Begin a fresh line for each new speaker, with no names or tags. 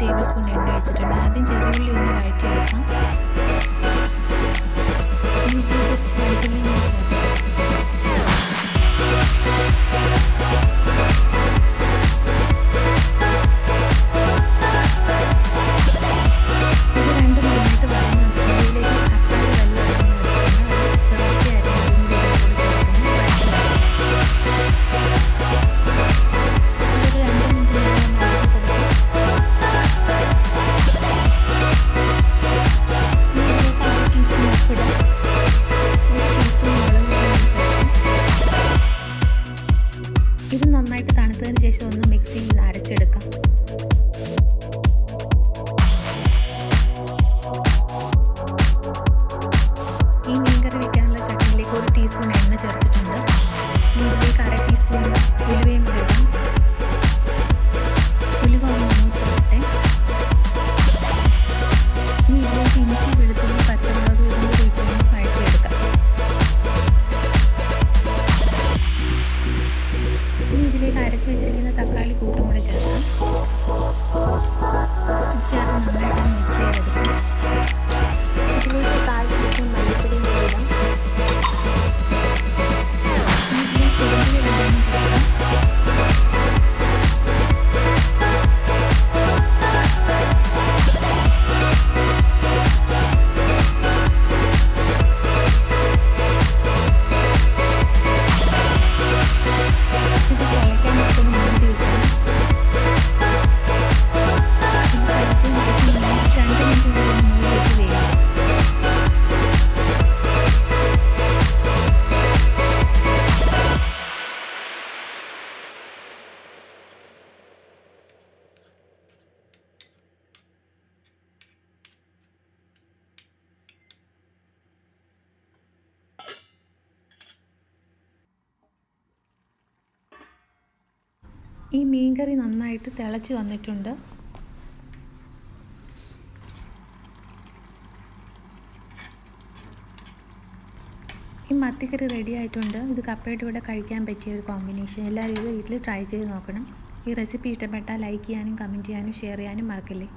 Table spoon എണ്ണ ഒഴിച്ചിട്ടുണ്ട് ആദ്യം ചെറിയുള്ളി ഒന്ന് വഴറ്റിയെടുക്കാം. ശേഷം ഒന്ന് മിക്സിയിൽ അരച്ചെടുക്കാം. ഈ മീൻകറി വെക്കാനുള്ള ചട്ടിയിലേക്ക് ഒരു ടീസ്പൂൺ എണ്ണ ചേർത്തിട്ടുണ്ട്. ഇതിലേക്ക് വെച്ചിരിക്കുന്ന തക്കാളി കൂട്ടും കൂടെ ചേർക്കാം. ഈ മീൻകറി നന്നായിട്ട് തിളച്ച് വന്നിട്ടുണ്ട്. ഈ മത്തിക്കറി റെഡി ആയിട്ടുണ്ട്. ഇത് കപ്പയുടെ കൂടെ കഴിക്കാൻ പറ്റിയ ഒരു കോമ്പിനേഷൻ എല്ലാവരും ഇത് വീട്ടിൽ ട്രൈ ചെയ്ത് നോക്കണം. ഈ റെസിപ്പി ഇഷ്ടപ്പെട്ടാൽ ലൈക്ക് ചെയ്യാനും കമന്റ് ചെയ്യാനും ഷെയർ ചെയ്യാനും മറക്കല്ലേ.